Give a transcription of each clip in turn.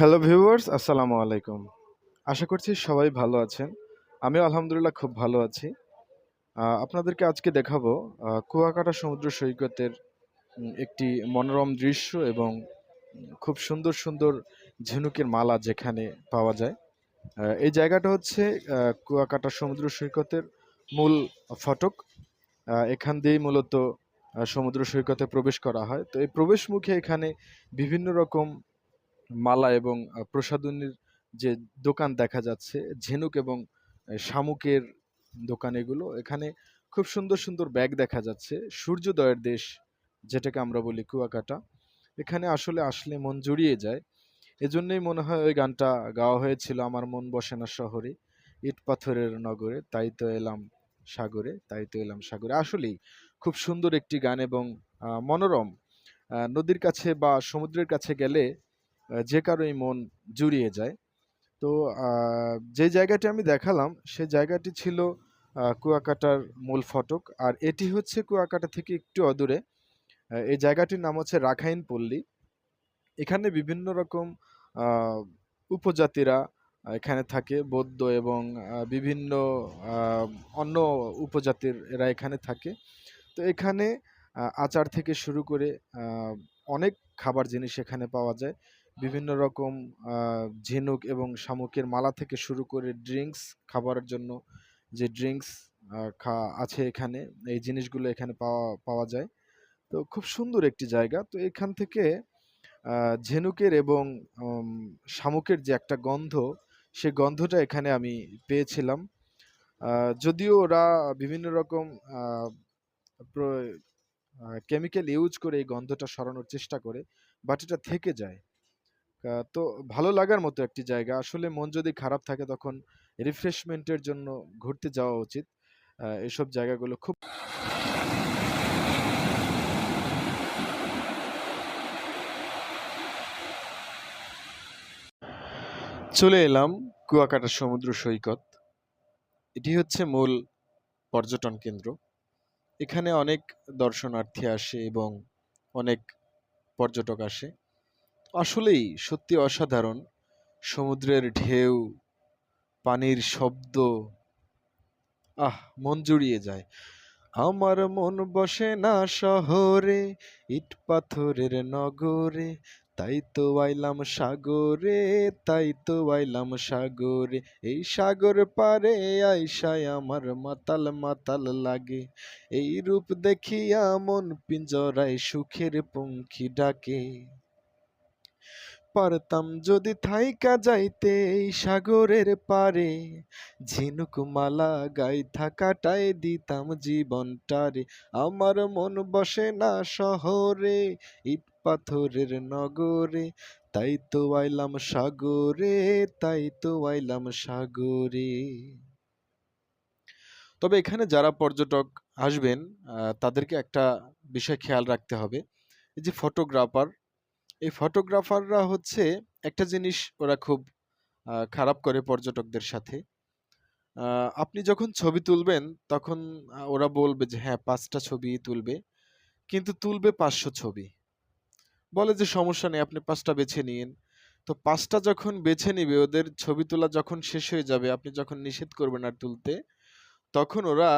Hello viewers আসসালামু আলাইকুম। আশা করছি সবাই ভালো আছেন। আমি আলহামদুলিল্লাহ খুব ভালো আছি। আপনাদেরকে আজকে দেখাবো কুয়াকাটা সমুদ্র সৈকতের একটি মনোরম দৃশ্য এবং খুব সুন্দর সুন্দর ঝিনুকের মালা যেখানে পাওয়া যায়। এই জায়গাটা হচ্ছে কুয়াকাটা সমুদ্র সৈকতের মূল ফটক। এখান দিয়েই মূলত সমুদ্র সৈকতে প্রবেশ করা হয়। তো এই প্রবেশ মুখে এখানে বিভিন্ন রকম মালা এবং প্রসাধনীর যে দোকান দেখা যাচ্ছে, ঝিনুক এবং শামুকের দোকান এগুলো, এখানে খুব সুন্দর সুন্দর ব্যাগ দেখা যাচ্ছে। সূর্যোদয়ের দেশ, যেটাকে আমরা বলি কুয়াকাটা। এখানে আসলে আসলে মন জুড়িয়ে যায়। এজন্যই মনে হয় ওই গানটা গাওয়া হয়েছিল আমার মন বসে না শহরে ইট পাথরের নগরে, তাই তো এলাম সাগরে, তাই তো এলাম সাগরে। আসলেই খুব সুন্দর একটি গান এবং মনোরম। নদীর কাছে বা সমুদ্রের কাছে গেলে যে কারোই মন জুড়িয়ে যায়। তো যে জায়গাটি আমি দেখালাম, সে জায়গাটি ছিল কুয়াকাটার মূল ফটক। আর এটি হচ্ছে কুয়াকাটা থেকে একটু অদূরে। এই জায়গাটির নাম হচ্ছে রাখাইন পল্লী। এখানে বিভিন্ন রকম উপজাতিরা এখানে থাকে। বৌদ্ধ এবং বিভিন্ন অন্য উপজাতির এরা এখানে থাকে। তো এখানে আচার থেকে শুরু করে অনেক খাবার জিনিস এখানে পাওয়া যায়। বিভিন্ন রকম ঝিনুক এবং শামুকের মালা থেকে শুরু করে ড্রিঙ্কস খাবারের জন্য যে ড্রিঙ্কস খা, আছে এখানে, এই জিনিসগুলো এখানে পাওয়া পাওয়া যায়। তো খুব সুন্দর একটি জায়গা। তো এখান থেকে ঝিনুকের এবং শামুকের যে একটা গন্ধ, সে গন্ধটা এখানে আমি পেয়েছিলাম। যদিও ওরা বিভিন্ন রকম কেমিক্যাল ইউজ করে এই গন্ধটা সরানোর চেষ্টা করে, বাট এটা থেকে যায়। তো ভালো লাগার মতো একটি জায়গা। আসলে মন যদি খারাপ থাকে তখন রিফ্রেশমেন্টের জন্য ঘুরতে যাওয়া উচিত। এসব জায়গাগুলো খুব চলে এলাম কুয়াকাটা সমুদ্র সৈকত। এটি হচ্ছে মূল পর্যটন কেন্দ্র। এখানে অনেক দর্শনার্থী আসে এবং অনেক পর্যটক আসে। আসলেই সত্যি অসাধারণ। সমুদ্রের ঢেউ, পানির শব্দ, আহ, মন জুড়িয়ে যায়। আমার মন বসে না শহরে, ইট পাথরের নগরে, তাই তো আইলাম সাগরে, তাই তো আইলাম সাগরে। এই সাগর পারে আইসায় আমার মাতাল মাতাল লাগে। এই রূপ দেখিয়া মন পিঞ্জরায় সুখের পঙ্খী ডাকে। পারতাম যদি থাইকা যাইতে সাগরের পারে ঝিনুক মালা গাই থাকাটাই দিতাম জীবনটারে। আমার মন বসে না শহরে, ইট পাথরের নগরে। তাই তো আইলাম সাগরে, তাই তো আইলাম সাগরে। তবে এখানে যারা পর্যটক আসবেন তাদেরকে একটা বিষয় খেয়াল রাখতে হবে। যে ফটোগ্রাফার এই ফটোগ্রাফাররা হচ্ছে একটা জিনিস ওরা খুব খারাপ করে পর্যটকদের সাথে। আপনি যখন ছবি তুলবেন, তখন ওরা বলবে যে হ্যাঁ পাঁচটা ছবি তুলবে। কিন্তু তুলবে পাঁচশো ছবি। বলে যে, সমস্যা নেই, আপনি পাঁচটা বেছে নিন। তো পাঁচটা যখন বেছে নিবে, ওদের ছবি তোলা যখন শেষ হয়ে যাবে, আপনি যখন নিষেধ করবেন আর তুলতে, তখন ওরা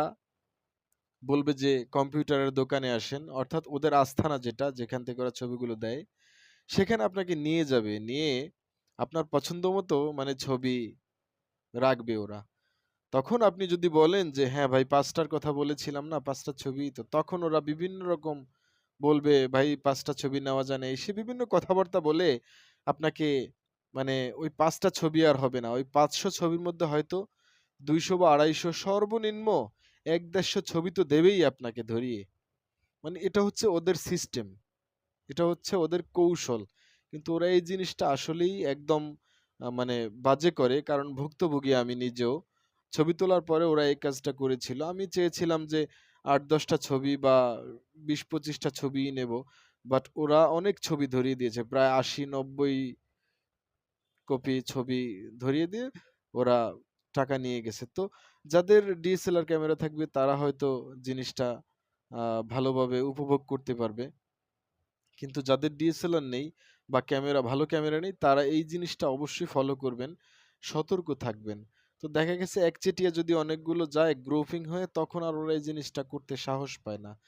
বলবে যে, কম্পিউটারের দোকানে আসেন। অর্থাৎ ওদের আস্থানা যেটা, যেখান থেকে ওরা ছবিগুলো দেয় সেখানে আপনাকে নিয়ে যাবে। নিয়ে আপনার পছন্দ মতো মানে ছবি রাখবে ওরা। তখন আপনি যদি বলেন যে হ্যাঁ ভাই, পাঁচটার কথা বলেছিলাম না, পাঁচটা ছবি তো তখন ওরা বিভিন্ন রকম বলবে, ভাই, পাঁচটা ছবি নেওয়া যায় না। এসে বিভিন্ন কথাবার্তা বলে আপনাকে মানে ওই পাঁচটা ছবি আর হবে না। ওই পাঁচশো ছবির মধ্যে হয়তো দুইশো বা আড়াইশো সর্বনিম্ন এক দেড়শো ছবি তো দেবেই আপনাকে ধরিয়ে। মানে এটা হচ্ছে ওদের সিস্টেম। এটা হচ্ছে ওদের কৌশল। কিন্তু ওরা এই জিনিসটা আসলেই একদম মানে বাজে করে। কারণ ভুক্তভোগী আমি নিজেও। ছবি তোলার পরে ওরা এই কাজটা করেছিল। আমি চেয়েছিলাম যে আট, দশটা ছবি বা বিশ, পঁচিশটা ছবি নেব। বাট ওরা অনেক ছবি ধরিয়ে দিয়েছে। প্রায় আশি, নব্বই কপি ছবি ধরিয়ে দিয়ে ওরা টাকা নিয়ে গেছে। তো যাদের ডিএসএলআর ক্যামেরা থাকবে তারা হয়তো জিনিসটা ভালোভাবে উপভোগ করতে পারবে। কিন্তু যাদের ডিএসএলআর নেই বা ক্যামেরা ভালো ক্যামেরা নেই, তারা এই জিনিসটা অবশ্যই ফলো করবেন, সতর্ক থাকবেন। তো দেখা গেছে একচেটিয়া যদি অনেকগুলো যায় গ্রুপিং হয়ে, তখন আর ওরা এই জিনিসটা করতে সাহস পায় না।